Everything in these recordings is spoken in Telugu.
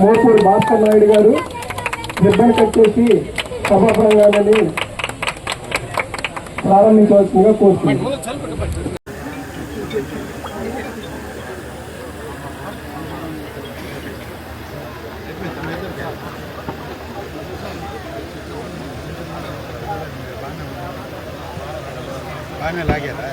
మోపూరు భాస్కర్ నాయుడు గారు రిబ్బన్ కట్టేసి సభా ప్రాంగణాన్ని ప్రారంభించవలసిందిగా కోరుతున్నాను. బాగానే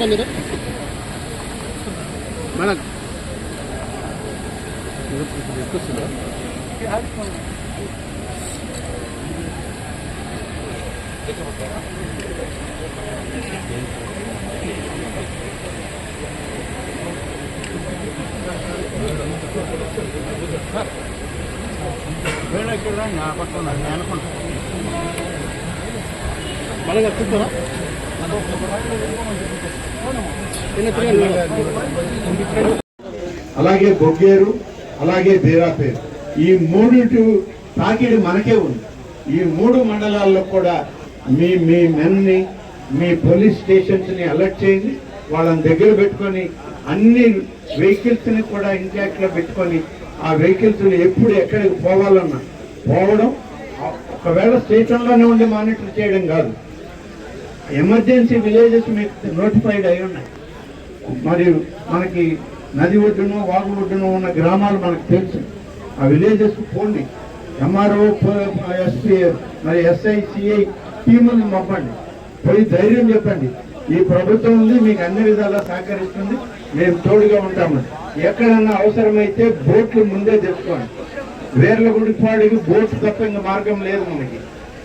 Kandidat. Mana? Diskusi ya. లాగారా మన మళ్ళీ కూర్చోరా అలాగే బొగ్గేరు అలాగే బేరాపేరు. ఈ మూడు తాకిడి మనకే ఉంది. ఈ మూడు మండలాల్లో కూడా మీ మీ మెన్ని మీ పోలీస్ స్టేషన్స్ని అలర్ట్ చేయండి. వాళ్ళని దగ్గర పెట్టుకొని అన్ని వెహికల్స్ని కూడా ఇంకా లో పెట్టుకొని ఆ వెహికల్స్ని ఎప్పుడు ఎక్కడికి పోవాలన్నా పోవడం ఒకవేళ స్టేషన్లోనే ఉండి మానిటర్ చేయడం కాదు. ఎమర్జెన్సీ విలేజెస్ మీకు నోటిఫైడ్ అయి ఉన్నాయి. మరియు మనకి నది ఒడ్డున వాగు ఒడ్డునో ఉన్న గ్రామాలు మనకు తెలుసు. ఆ విలేజెస్ పోండి. ఎంఆర్ఓ ఎస్పీ మరి ఎస్ఐ సిఐ టీములను పంపండి. పోయి ధైర్యం చెప్పండి. ఈ ప్రభుత్వం ఉంది మీకు అన్ని విధాలా సహకరిస్తుంది. మేము తోడుగా ఉంటాము. ఎక్కడన్నా అవసరమైతే బోట్లు ముందే తెచ్చుకోండి. వేర్ల గుడిపాడికి బోట్ తప్ప ఇంకా మార్గం లేదు మనకి.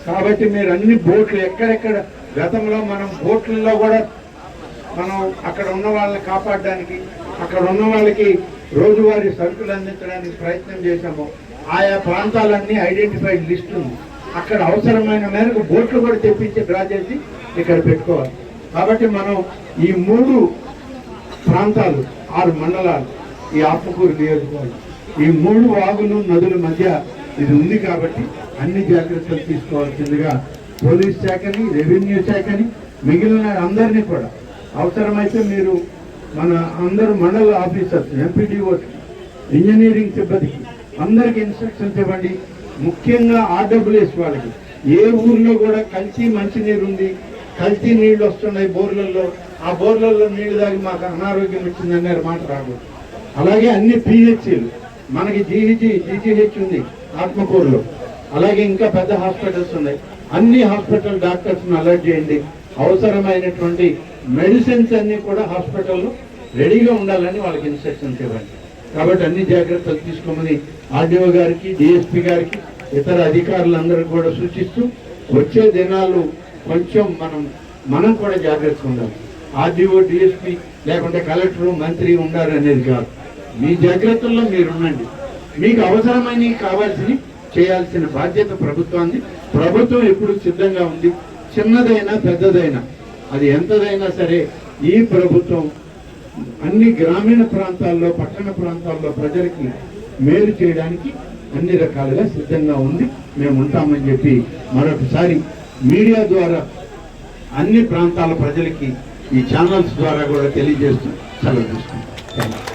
కాబట్టి మీరు అన్ని బోట్లు ఎక్కడెక్కడ గతంలో మనం బోట్లలో కూడా మనం అక్కడ ఉన్న వాళ్ళని కాపాడడానికి అక్కడ ఉన్న వాళ్ళకి రోజువారీ సరుకులు అందించడానికి ప్రయత్నం చేశాము. ఆయా ప్రాంతాలన్నీ ఐడెంటిఫైడ్ లిస్ట్ ఉంది. అక్కడ అవసరమైన మేరకు బోట్లు కూడా తెప్పించి డ్రా చేసి ఇక్కడ పెట్టుకోవాలి. కాబట్టి మనం ఈ మూడు ప్రాంతాలు ఆరు మండలాలు ఈ ఆత్మకూరు నియోజకవర్గం ఈ మూడు వాగులు నదుల మధ్య ఇది ఉంది కాబట్టి అన్ని జాగ్రత్తలు తీసుకోవాల్సిందిగా పోలీస్ శాఖని రెవెన్యూ శాఖని మిగిలిన అందరినీ కూడా. అవసరమైతే మీరు మన అందరూ మండల ఆఫీసర్స్ ఎంపీడీఓ ఇంజనీరింగ్ సిబ్బందికి అందరికి ఇన్స్ట్రక్షన్స్ ఇవ్వండి. ముఖ్యంగా ఆర్డబ్ల్యూఎస్ వాళ్ళకి. ఏ ఊర్లో కూడా కల్తీ మంచినీరు ఉంది కల్తీ నీళ్ళు వస్తున్నాయి బోర్లలో. ఆ బోర్లలో నీళ్ళు తాగి మాకు అనారోగ్యం వచ్చిందనే మాట రాకూడదు. అలాగే అన్ని పిహెచ్లు మనకి జీహెచ్ జీజీహెచ్ ఉంది ఆత్మకూరులో. అలాగే ఇంకా పెద్ద హాస్పిటల్స్ ఉన్నాయి. అన్ని హాస్పిటల్ డాక్టర్స్ని అలర్ట్ చేయండి. అవసరమైనటువంటి మెడిసిన్స్ అన్ని కూడా హాస్పిటల్లో రెడీగా ఉండాలని వాళ్ళకి ఇన్స్ట్రక్షన్స్ ఇవ్వండి. కాబట్టి అన్ని జాగ్రత్తలు తీసుకోమని ఆర్డీఓ గారికి డిఎస్పీ గారికి ఇతర అధికారులందరూ కూడా సూచిస్తూ వచ్చే దినాలు కొంచెం మనం మనం కూడా జాగ్రత్తగా ఉండాలి. ఆర్డీఓ డిఎస్పీ లేకుంటే కలెక్టర్ మంత్రి ఉండారు అనేది కాదు. మీ జాగ్రత్తల్లో మీరు ఉండండి మీకు అవసరమైనవి కావాల్సినవి చేయాల్సిన బాధ్యత ప్రభుత్వాన్ని. ప్రభుత్వం ఎప్పుడు సిద్ధంగా ఉంది. చిన్నదైనా పెద్దదైనా అది ఎంతదైనా సరే ఈ ప్రభుత్వం అన్ని గ్రామీణ ప్రాంతాల్లో పట్టణ ప్రాంతాల్లో ప్రజలకి మేలు చేయడానికి అన్ని రకాలుగా సిద్ధంగా ఉంది. మేము ఉంటామని చెప్పి మరొకసారి మీడియా ద్వారా అన్ని ప్రాంతాల ప్రజలకి ఈ ఛానల్స్ ద్వారా కూడా తెలియజేస్తూ సెలవు తీసుకుంటాం థ్యాంక్ యూ